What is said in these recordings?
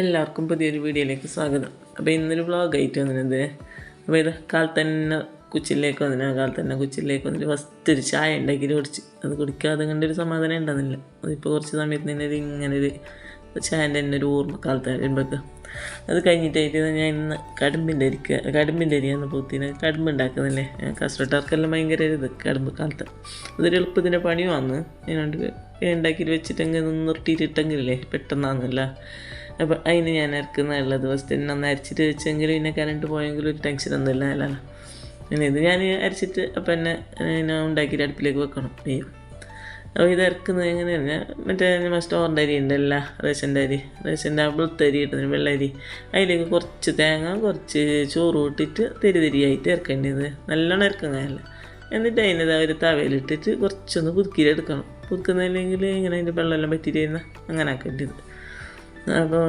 എല്ലാവർക്കും പുതിയൊരു വീഡിയോയിലേക്ക് സ്വാഗതം. അപ്പോൾ ഇന്നൊരു വ്ളോഗായിട്ട് വന്നിരുന്നത് അപ്പോൾ ഇത് കാലത്ത് തന്നെ കുച്ചിലേക്ക് വന്നിന്. ആ കാലത്ത് തന്നെ കുച്ചിലേക്ക് വന്നിട്ട് ഫസ്റ്റ് ഒരു ചായ ഉണ്ടെങ്കിൽ കുടിച്ച്. അത് കുടിക്കാതെ കണ്ട ഒരു സമാധാനം ഉണ്ടാകുന്നില്ല അതിപ്പോൾ കുറച്ച് സമയത്ത് തന്നെ ഒരു ഇങ്ങനെ ഒരു ചായന്റെ തന്നെ ഒരു ഓർമ്മ കാലത്ത് വരുമ്പോഴേക്ക്. അത് കഴിഞ്ഞിട്ടായിട്ട് ഞാൻ ഇന്ന് കടുമ്പിന്റെ അരിക്ക കടുമ്പിന്റെ അരിയാന്ന് പൂത്തിന് കടുമ്പ് ഉണ്ടാക്കുന്നില്ലേ കസ്റ്റർട്ടാർക്കെല്ലാം ഭയങ്കര ഇത് കടുമ്പ് കാലത്ത്. അതൊരു എളുപ്പത്തിന്റെ പണി വന്ന് അതിനോണ്ട് ഉണ്ടാക്കിയിട്ട് വെച്ചിട്ടെങ്കിൽ നിർത്തിയിട്ടിട്ടെങ്കിലേ പെട്ടെന്നാന്നല്ല. അപ്പോൾ അതിന് ഞാൻ ഇറക്കുന്ന ദിവസത്തിൽ ഒന്ന് അരച്ചിട്ട് വെച്ചെങ്കിൽ പിന്നെ കറണ്ട് പോയെങ്കിലും ഒരു ടെൻഷൻ ഒന്നുമില്ല അല്ല പിന്നെ ഇത് ഞാൻ അരച്ചിട്ട് അപ്പം തന്നെ ഞാൻ ഉണ്ടാക്കിയിട്ട് അടുപ്പിലേക്ക് വെക്കണം ചെയ്യും. അപ്പോൾ ഇത് ഇറക്കുന്നത് എങ്ങനെയാണ്? മറ്റേ നമ്മൾ സ്റ്റോറിന്റെ അരി ഉണ്ടല്ല റേഷന്റെ അരി റേഷന്റെ ആ വെളുത്തരി ഇട്ടതിന് വെള്ളരി അതിലേക്ക് കുറച്ച് തേങ്ങ കുറച്ച് ചോറ് ഇട്ടിട്ട് തെരി തെരിയായിട്ട് ഇറക്കേണ്ടത് നല്ലോണം ഇറക്കുന്നതല്ല എന്നിട്ട് അതിന്റെ ഒരു തവയിലിട്ടിട്ട് കുറച്ചൊന്ന് പുതുക്കിയിട്ടെടുക്കണം പുതുക്കുന്നില്ലെങ്കിൽ ഇങ്ങനെ അതിന്റെ വെള്ളമെല്ലാം പറ്റിയിട്ട് ഇരുന്ന അങ്ങനെ ആക്കേണ്ടത്. അപ്പോൾ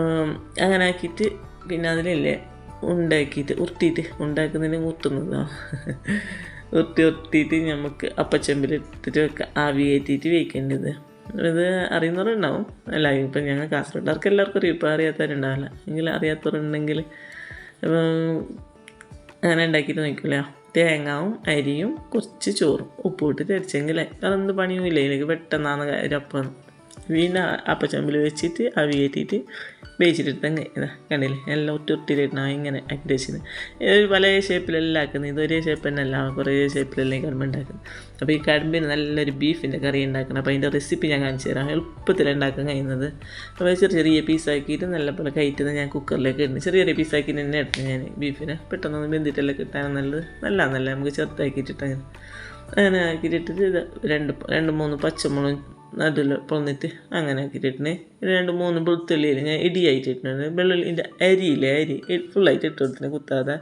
അങ്ങനെ ആക്കിയിട്ട് പിന്നെ അതിലല്ലേ ഉണ്ടാക്കിയിട്ട് ഉരുട്ടിയിട്ട് ഉണ്ടാക്കുന്നതിന് മുത്തുന്നതോ. ഉരുട്ടി ഉരുട്ടിയിട്ട് നമുക്ക് അപ്പച്ചമ്പിലെടുത്തിട്ട് വെക്കാം ആവി കയറ്റിയിട്ട് വേവിക്കേണ്ടത്. ഇത് അറിയുന്നവരുണ്ടാവും. അല്ല ഇപ്പം ഞങ്ങൾ കാസർഗോഡുകാർക്ക് എല്ലാവർക്കും അറിയും. ഇപ്പോൾ അറിയാത്തവരുണ്ടാവില്ല. എങ്കിൽ അറിയാത്തവരുണ്ടെങ്കിൽ അങ്ങനെ ഉണ്ടാക്കിയിട്ട് നോക്കില്ല തേങ്ങാവും അരിയും കുറച്ച് ചോറും ഉപ്പ് ഇട്ടിട്ട് തിരിച്ചെങ്കിലേ അതൊന്നും പണിയും ഇല്ല എനിക്ക് പെട്ടെന്നാണ് ഒരപ്പം പിന്നെ അപ്പച്ചമ്പിൽ വെച്ചിട്ട് അവി കയറ്റിയിട്ട് വേവിച്ചിട്ട് തന്നെ ഇതാ കണ്ടില്ലേ? എല്ലാം ഒറ്റ ഒട്ടിയിട്ടാണ് ഇങ്ങനെ ആക്കി വെച്ചത് ഇത് പല ഷേപ്പിലെല്ലാം ആക്കുന്നത്. ഇത് ഒരേ ഷേപ്പ് തന്നെ അല്ല കുറേ ഷേപ്പിലെല്ലാം കടുമ്പ് ഉണ്ടാക്കുന്നത്. അപ്പോൾ ഈ കടുമ്പിന് നല്ലൊരു ബീഫിന്റെ കറി ഉണ്ടാക്കണം. അപ്പോൾ അതിന്റെ റെസിപ്പി ഞാൻ കാണിച്ചു തരാം. എളുപ്പത്തിൽ ഉണ്ടാക്കാൻ കഴിയുന്നത്. അപ്പോൾ ചെറിയ ചെറിയ പീസാക്കിയിട്ട് നല്ലപോലെ കയറ്റുന്നത് ഞാൻ കുക്കറിലേക്ക് ഇടുന്നു. ചെറിയ ചെറിയ പീസാക്കി തന്നെ എടുത്തു ഞാൻ ബീഫിനെ. പെട്ടെന്ന് വെന്തിട്ടെല്ലാം കിട്ടാൻ നല്ലത്. നല്ല നല്ല നമുക്ക് ചെറുതാക്കിയിട്ടിട്ട് അങ്ങനെ ആക്കിയിട്ടിട്ട് ഇത് രണ്ട് രണ്ട് മൂന്ന് പച്ചമുളക് നടുവിൽ പൊന്നിട്ട് അങ്ങനെ ആക്കിയിട്ടിട്ട് രണ്ട് മൂന്ന് വെളുത്തുള്ളിയിൽ ഞാൻ ഇടിയായിട്ടിട്ടുണ്ട് വെള്ളുള്ളിന്റെ അരിയില്ലേ അരി. ഫുള്ളായിട്ട് ഇട്ട് കൊടുത്തിട്ട് കുത്താതെ.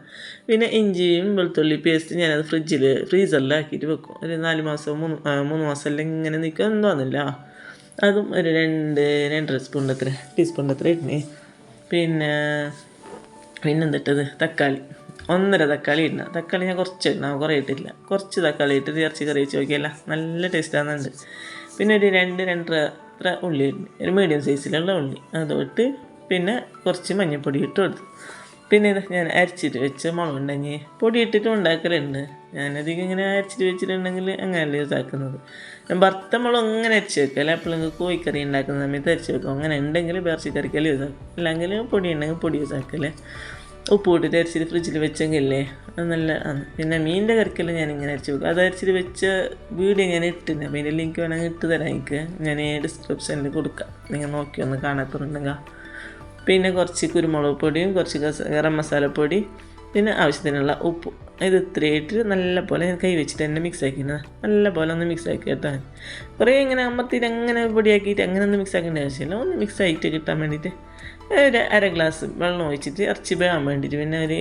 പിന്നെ ഇഞ്ചിയും വെളുത്തുള്ളി പേസ്റ്റ് ഞാനത് ഫ്രിഡ്ജിൽ ഫ്രീസറിലാക്കിയിട്ട് വെക്കും. ഒരു നാല് മാസം മൂന്ന് മൂന്ന് മാസം ഇങ്ങനെ നിൽക്കുക എന്തോന്നില്ല. അതും ഒരു രണ്ട് രണ്ടര സ്പൂണിന്റെ അത്ര ടീസ്പൂണിന്റെ അത്ര ഇടണേ പിന്നെ പിന്നെന്തിട്ടത്? തക്കാളി. ഒന്നര തക്കാളി ഇടണം തക്കാളി ഞാൻ കുറച്ച് ഇടണം കുറേ ഇട്ടില്ല കുറച്ച് തക്കാളി ഇട്ടിട്ട് ഇറച്ചി കറി വെച്ച് നോക്കിയല്ല നല്ല ടേസ്റ്റ് ആകുന്നുണ്ട് പിന്നെ ഒരു രണ്ട് രണ്ടര അത്ര ഉള്ളി ഒരു മീഡിയം സൈസിലുള്ള ഉള്ളി. അതോട്ട് പിന്നെ കുറച്ച് മഞ്ഞൾപ്പൊടി ഇട്ട് കൊടുത്തു. പിന്നെ ഞാൻ അരച്ചിട്ട് വെച്ച മുളകുണ്ടെങ്കിൽ പൊടി ഇട്ടിട്ട് ഉണ്ടാക്കലുണ്ട്. ഞാനധികം ഇങ്ങനെ അരച്ചിട്ട് വെച്ചിട്ടുണ്ടെങ്കിൽ അങ്ങനെയല്ലേ ഇതാക്കുന്നത്. ഞാൻ ഭർത്ത മുളക് അങ്ങനെ അരച്ച് വെക്കുക അല്ല എപ്പോഴും കോഴിക്കറി ഉണ്ടാക്കുന്ന സമയത്ത് അരച്ച് വെക്കും. അങ്ങനെ ഉണ്ടെങ്കിൽ ഇറച്ചിക്കറിക്കല്ല ഇതാക്കും. അല്ലെങ്കിൽ പൊടി ഉണ്ടെങ്കിൽ പൊടി യൂസ് ആക്കല്ലേ ഉപ്പ് ഇട്ടിട്ട് അരച്ചിട്ട് ഫ്രിഡ്ജിൽ വെച്ചെങ്കിലേ നല്ല പിന്നെ മീനിന്റെ കറിക്കെല്ലാം ഞാൻ ഇങ്ങനെ അരച്ച് വെക്കും. അത് അരച്ചിട്ട് വെച്ച വീഡിയോ ഞാൻ ഇട്ടിന്. അപ്പോൾ ഇതിന്റെ ലിങ്ക് വേണമെങ്കിൽ ഇട്ട് തരാം എനിക്ക്. ഞാൻ ഡിസ്ക്രിപ്ഷനിൽ കൊടുക്കാം. നിങ്ങൾ നോക്കി ഒന്ന് കാണാത്തുണ്ടെങ്കിൽ പിന്നെ കുറച്ച് കുരുമുളക് പൊടിയും കുറച്ച് ഗരം മസാലപ്പൊടി പിന്നെ ആവശ്യത്തിനുള്ള ഉപ്പ്. ഇത് ഇത്രയായിട്ട് നല്ല പോലെ കൈ വെച്ചിട്ട് തന്നെ മിക്സ് ആക്കുന്നത് നല്ല പോലെ ഒന്ന് മിക്സ് ആക്കി കേട്ടാൽ കുറേ ഇങ്ങനെ അമ്മത്തിൽ അങ്ങനെ പൊടിയാക്കിയിട്ട് അങ്ങനെ ഒന്ന് മിക്സ് ആക്കേണ്ട ആവശ്യമില്ല. ഒന്ന് മിക്സ് ആയിട്ട് കിട്ടാൻ വേണ്ടിയിട്ട് ഒരു അര ഗ്ലാസ് വെള്ളം ഒഴിച്ചിട്ട് ഇറച്ചി വേകാൻ വേണ്ടിയിട്ട് പിന്നെ ഒരു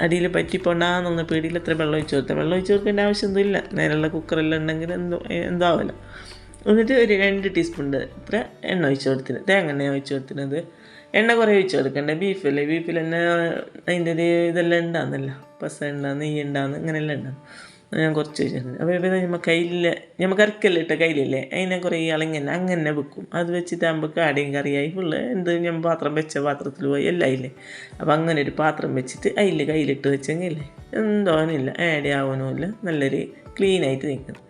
അടിയിൽ പറ്റിപ്പോണ്ടാന്നൊന്ന് പേടിയിൽ എത്ര വെള്ളം ഒഴിച്ച് കൊടുത്താൽ വെള്ളം ഒഴിച്ച് കൊടുക്കേണ്ട ആവശ്യമൊന്നും ഇല്ല നേരെയുള്ള കുക്കറെല്ലാം ഉണ്ടെങ്കിൽ എന്തോ എന്താവില്ല എന്നിട്ട് ഒരു രണ്ട് ടീസ്പൂണ്ട് ഇത്ര എണ്ണ ഒഴിച്ച് കൊടുത്തിന് തേങ്ങ എണ്ണ ഒഴിച്ച് കൊടുത്തിരുന്നത്. എണ്ണ കുറേ ഒഴിച്ച് കൊടുക്കണ്ടേ? ബീഫല്ലേ ബീഫിൽ തന്നെ അതിന്റെ ഒരു ഇതെല്ലാം ഉണ്ടാകുന്നല്ലോ പസ ഉണ്ടാകുന്ന നെയ്യ് ഉണ്ടാകുന്ന ഇങ്ങനെയെല്ലാം ഉണ്ടാകും ഞാൻ കുറച്ച് വെച്ചിട്ടുണ്ട് അപ്പോൾ ഇപ്പോൾ നമ്മൾ കയ്യിൽ നമുക്ക് അരക്കല്ല ഇട്ട കയ്യിലല്ലേ? അതിനെ കുറേ ഇളങ്ങനെ അങ്ങനെ വെക്കും. അത് വെച്ചിട്ട് ആകുമ്പോൾ കാടിയും കറിയായി. ഫുള്ള് എന്ത് ഞാൻ പാത്രം വെച്ച പാത്രത്തിൽ പോയി എല്ലാം ഇല്ലേ അപ്പോൾ അങ്ങനെ ഒരു പാത്രം വെച്ചിട്ട് അതിൽ കയ്യിലിട്ട് വെച്ചെങ്കിലേ എന്തോനില്ല ആഡ് ആവാനുമില്ല നല്ലൊരു ക്ലീനായിട്ട് നിൽക്കുന്നു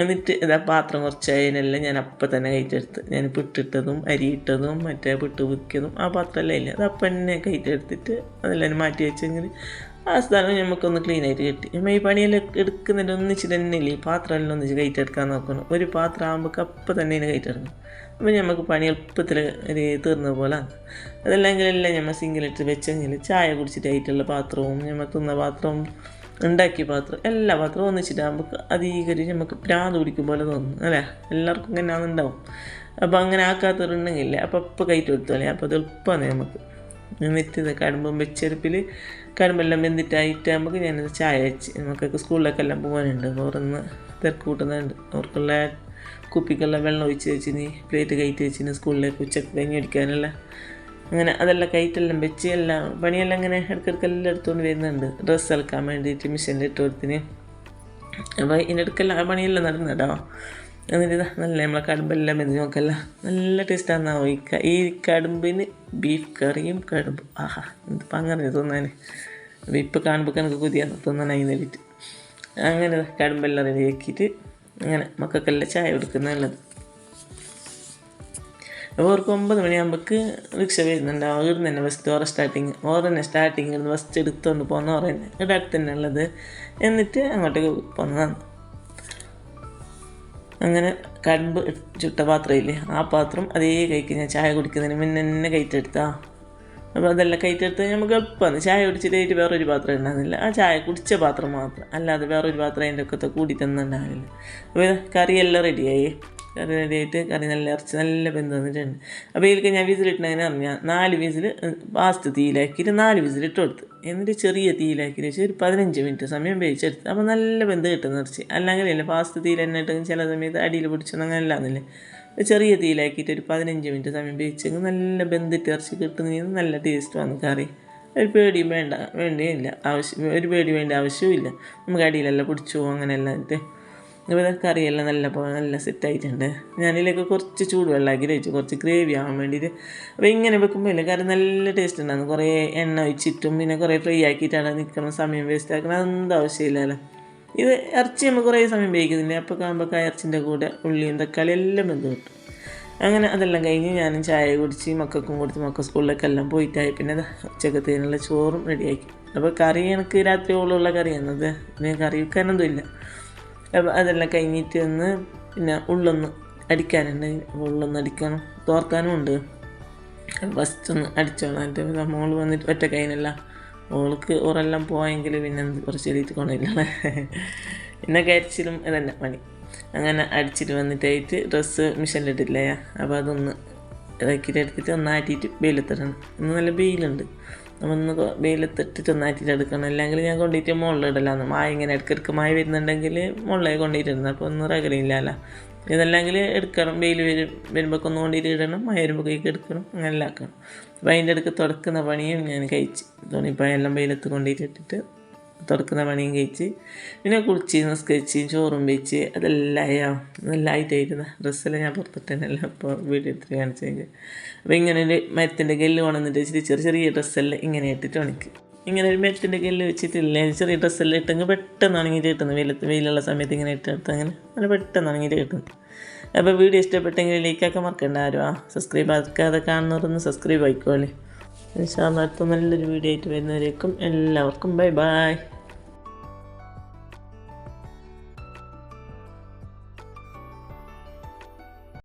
എന്നിട്ട് ഇതാ പാത്രം കുറച്ച് അതിനെല്ലാം ഞാൻ അപ്പം തന്നെ കയറ്റെടുത്ത് ഞാൻ പിട്ടിട്ടതും അരി ഇട്ടതും മറ്റേ പിട്ട് വിൽക്കിയതും ആ പാത്രമെല്ലാം ഇല്ല? അത് അപ്പം തന്നെ കയറ്റെടുത്തിട്ട് അതെല്ലാം മാറ്റി വെച്ചെങ്കിൽ ആ സ്ഥലം നമുക്കൊന്ന് ക്ലീൻ ആയിട്ട് കിട്ടി. നമ്മൾ ഈ പണിയെല്ലാം എടുക്കുന്നതിന്റെ ഒന്നിച്ച് തന്നെ ഇല്ലേ പാത്രമെല്ലാം ഒന്നിച്ച് കയറ്റെടുക്കാൻ നോക്കണം. ഒരു പാത്രം ആകുമ്പോൾ അപ്പം തന്നെ ഇതിനെ കയറ്റെടുക്കണം അപ്പോൾ നമുക്ക് പണി എളുപ്പത്തിൽ ഒരു തീർന്ന പോലെ. അതല്ലെങ്കിലെല്ലാം നമ്മൾ സിംഗിലിട്ട് വെച്ചെങ്കിൽ ചായ കുടിച്ചിട്ടായിട്ടുള്ള പാത്രവും നമ്മൾ തിന്ന പാത്രവും ഉണ്ടാക്കിയ പാത്രം എല്ലാ പാത്രവും ഒന്നിച്ചിട്ടാകുമ്പോൾ അധികം നമുക്ക് പ്രാന്ത് പിടിക്കും പോലെ തോന്നും അല്ലേ? എല്ലാവർക്കും ഇങ്ങനെ ഉണ്ടാവും അപ്പോൾ അങ്ങനെ ആക്കാത്തവരുണ്ടെങ്കിലേ അപ്പോൾ അപ്പം കയറ്റി കൊടുത്തോളേ അപ്പോൾ അത് എളുപ്പമാണ് നമുക്ക് ഇത് കടുമ്പം വെച്ചെടുപ്പിൽ കടുമ്പെല്ലാം വെന്തിട്ട് നമുക്ക് ഞാനത് ചായ വെച്ച് നമുക്കൊക്കെ സ്കൂളിലൊക്കെ എല്ലാം പോകാനുണ്ട് ഓരോന്ന് തിരക്ക് കൂട്ടുന്നുണ്ട് അവർക്കുള്ള കുപ്പിക്കെല്ലാം വെള്ളം ഒഴിച്ച് വെച്ചിന് പ്ലേറ്റ് കയറ്റി വെച്ചിന് സ്കൂളിലേക്ക് ഉച്ചയ്ക്ക് കഞ്ഞി അടിക്കാനല്ല അങ്ങനെ അതെല്ലാം കയറ്റെല്ലാം വെച്ച് എല്ലാം പണിയെല്ലാം ഇങ്ങനെ ഇടയ്ക്കിടയ്ക്കെല്ലാം എടുത്തുകൊണ്ട് വരുന്നുണ്ട്. ഡ്രസ്സ് അലക്കാൻ വേണ്ടിയിട്ട് മിഷീന്റെ ഇട്ട് കൊടുത്തിന്. അപ്പോൾ ഇതിന്റെ ഇടയ്ക്കെല്ലാം പണിയെല്ലാം നടന്നട്ടോ എന്നിട്ട് ഇതാ നല്ല നമ്മളെ കടുമ്പെല്ലാം വെന്ത് നോക്കല്ല. നല്ല ടേസ്റ്റാണ് ഈ ഈ കടുമ്പിന് ബീഫ് കറിയും കടുമ്പും. ആഹാ എന്തിപ്പോൾ അങ്ങനെ തിന്നാൻ ഇപ്പോൾ കാണുമ്പോൾ എനിക്ക് കൊതിയാണ് തിന്നാനായി നേരിട്ട് അങ്ങനെ കടുമ്പെല്ലാം കടുമ്പെല്ലാം റെഡിയാക്കിയിട്ട് അങ്ങനെ മക്കൾക്കെല്ലാം ചായ കൊടുക്കുന്ന നല്ലത്. അപ്പോൾ അവർക്ക് ഒമ്പത് മണിയാകുമ്പോൾക്ക് റിക്ഷ വരുന്നുണ്ട്. അവിടെ തന്നെ ഫസ്റ്റ് ഓറെ സ്റ്റാർട്ടിങ് ഓർ തന്നെ സ്റ്റാർട്ടിങ് നിന്ന് ഫസ്റ്റ് എടുത്തുകൊണ്ട് പോകുന്ന ഓർ തന്നെ ഇവിടെ അടുത്ത് തന്നെ ഉള്ളത്. എന്നിട്ട് അങ്ങോട്ടേക്ക് പോകുന്നതാണ് അങ്ങനെ കടുമ്പ് ചുട്ട പാത്രമില്ലേ ആ പാത്രം അതേ കൈക്ക് ഞാൻ ചായ കുടിക്കുന്നതിന് മുന്നേ തന്നെ കയറ്റെടുത്താ. അപ്പോൾ അതെല്ലാം കയറ്റെടുത്ത് നമുക്ക് എളുപ്പമാണ് ചായ കുടിച്ചിട്ടായിട്ട് വേറൊരു പാത്രം ഉണ്ടാകുന്നില്ല ആ ചായ കുടിച്ച പാത്രം മാത്രം. അല്ലാതെ വേറൊരു പാത്രം അതിന്റെ ഒക്കെ കൂടി തന്നുണ്ടാകില്ല അപ്പോൾ കറിയെല്ലാം റെഡിയായി കറി റെഡിയായിട്ട് കറി നല്ല ഇറച്ചി നല്ല വെന്ത് വന്നിട്ടുണ്ട്. അപ്പോൾ ഇതിലേക്ക് ഞാൻ വിസിലിട്ടതിന് അറിഞ്ഞാൽ നാല് വിസിൽ ഫാസ്റ്റ് തീയിലാക്കിയിട്ട് നാല് വിസിലിട്ട് കൊടുത്ത്. എന്നിട്ട് ചെറിയ തീയിലാക്കിയിട്ട് വെച്ച് ഒരു പതിനഞ്ച് മിനിറ്റ് സമയം വേവിച്ചെടുത്ത് അപ്പോൾ നല്ല വെന്ത് കിട്ടുന്ന ഇറച്ചി. അല്ലെങ്കിൽ ഇല്ല ഫാസ്റ്റ് തീയിൽ തന്നെ ഇട്ട് ചില സമയത്ത് അടിയിൽ പിടിച്ചൊന്നും അങ്ങനെ ഇല്ലാന്നില്ലേ ചെറിയ തീയിലാക്കിയിട്ട് ഒരു പതിനഞ്ച് മിനിറ്റ് സമയം വേവിച്ചെങ്കിൽ നല്ല ബന്ധിട്ട് ഇറച്ചി കിട്ടുന്നതിന് നല്ല ടേസ്റ്റ് വന്നു കറി. ഒരു പേടിയും വേണ്ട വേണ്ടിയില്ല ആവശ്യം ഒരു പേടി വേണ്ട ആവശ്യവും ഇല്ല. നമുക്ക് അടിയിലെല്ലാം പിടിച്ചു പോകും ഇട്ട് ഇപ്പോൾ കറിയെല്ലാം നല്ല പോലെ നല്ല സെറ്റായിട്ടുണ്ട് ഞാനിതിലേക്ക് കുറച്ച് ചൂടുവെള്ളമാക്കി വെച്ചു കുറച്ച് ഗ്രേവി ആവാൻ വേണ്ടിയിട്ട്. അപ്പോൾ ഇങ്ങനെ വെക്കുമ്പോൾ ഇല്ല? കറി നല്ല ടേസ്റ്റ് ഉണ്ടാകും. കുറേ എണ്ണ ഒഴിച്ചിട്ടും പിന്നെ കുറേ ഫ്രൈ ആക്കിയിട്ടാണ് നിൽക്കണം സമയം വേസ്റ്റ് ആക്കണം അതൊന്നും ആവശ്യമില്ലല്ലോ. ഇത് ഇറച്ചി നമ്മൾ കുറേ സമയം വേവിക്കുന്നില്ലേ? അപ്പോൾ കാണുമ്പോൾ ഇറച്ചിന്റെ കൂടെ ഉള്ളിയും തക്കാളി എല്ലാം വെന്ത് കിട്ടും. അങ്ങനെ അതെല്ലാം കഴിഞ്ഞ് ഞാനും ചായ കുടിച്ച് മക്കൾക്കും കൊടുത്ത് മക്കൾ സ്കൂളിലേക്ക് എല്ലാം പോയിട്ടായി. പിന്നെ ഉച്ചക്കത്തേനുള്ള ചോറും റെഡിയാക്കി അപ്പോൾ കറി എനിക്ക് രാത്രിയോളമുള്ള കറിയാണത് കറി വെക്കാനൊന്നും ഇല്ല അപ്പോൾ അതെല്ലാം കഴിഞ്ഞിട്ട് ഒന്ന് പിന്നെ ഉള്ളൊന്ന് അടിക്കാനുണ്ട്. ഉള്ളൊന്ന് അടിക്കണം. തോർക്കാനും ഉണ്ട് ഫസ്റ്റ് ഒന്ന് അടിച്ചോളാം. എന്റെ മോൾ വന്നിട്ട് ഒറ്റ കൈനല്ല. ഓൾക്ക് ഓറെല്ലാം പോയെങ്കിൽ പിന്നെ കുറച്ച് എഴുതി കൊണ്ടില്ല പിന്നെ കരിച്ചിലും ഇതന്നെ പണി. അങ്ങനെ അടിച്ചിട്ട് വന്നിട്ടായിട്ട് ഡ്രസ്സ് മിഷനിലിട്ടില്ലേ അപ്പോൾ അതൊന്ന് ഇതാക്കിയിട്ട് എടുത്തിട്ട് ഒന്ന് ആറ്റിയിട്ട് വെയിലത്തിടണം. ഇന്ന് നല്ല വെയിലുണ്ട്. ഒന്ന് വെയിലത്തിട്ടിട്ട് ഒന്നാറ്റിയിട്ട് എടുക്കണം. അല്ലെങ്കിൽ ഞാൻ കൊണ്ടിട്ട് മുകളിലിടലാന്ന് മായ ഇങ്ങനെ ഇടയ്ക്കിടയ്ക്ക് മായ വരുന്നുണ്ടെങ്കിൽ മുകളിലേക്ക് ഇടുന്നത് അപ്പോൾ ഒന്നും റകലില്ലല്ലോ ഇതല്ലെങ്കിൽ എടുക്കണം. വെയിൽ വരും വരുമ്പോൾ ഒന്ന് കൊണ്ടിട്ട് ഇടണം. മഴ കൈക്ക് എടുക്കണം. അങ്ങനെ എല്ലാം ആക്കണം. അപ്പോൾ അതിന്റെ ഇടയ്ക്ക് തുടക്കുന്ന പണിയും ഞാൻ കഴിച്ച്. തുണിപ്പായെല്ലാം വെയിലത്ത് കൊണ്ടിട്ട് തുടക്കുന്ന പണിയും കഴിച്ച് പിന്നെ കുളിച്ച് നിസ്കരിച്ച് ചോറും വെച്ച് അതെല്ലാം നല്ലതായിട്ടായിരുന്നു ഡ്രസ്സെല്ലാം ഞാൻ പുറത്തിട്ടല്ല അപ്പോൾ എടുത്തിട്ട് കാണിച്ചെങ്കിൽ അപ്പോൾ ഇങ്ങനെ ഒരു മരത്തിന്റെ ഗെല്ല് കൊണ്ടുവന്നിട്ട് വെച്ചിട്ട് ചെറിയ ചെറിയ ഡ്രസ്സെല്ലാം ഇങ്ങനെ ഇട്ടിട്ട് ഉണക്കി ഇങ്ങനെ ഒരു മരത്തിന്റെ ഗെല്ല് വെച്ചിട്ടില്ലേ. ചെറിയ ഡ്രസ്സെല്ലാം ഇട്ടെങ്കിൽ പെട്ടെന്ന് ഉണങ്ങിയിട്ട് കിട്ടുന്നു. വെയിലത്ത് വെയിലുള്ള സമയത്ത് ഇങ്ങനെ ഇട്ടെടുത്ത് അങ്ങനെ അങ്ങനെ പെട്ടെന്ന് ഉണങ്ങിയിട്ട് കിട്ടുന്നു. അപ്പോൾ വീഡിയോ ഇഷ്ടപ്പെട്ടെങ്കിൽ ലൈക്കൊക്കെ മറക്കണ്ട ആരും. ആ സബ്സ്ക്രൈബ് ആക്കാതെ കാണുന്നവരൊന്ന് സബ്സ്ക്രൈബ് ആയിക്കോളേ. ഇൻഷാ അല്ലാ അടുത്ത നല്ലൊരു വീഡിയോ ആയിട്ട് വരുന്നവരേക്കും എല്ലാവർക്കും ബൈ ബൈ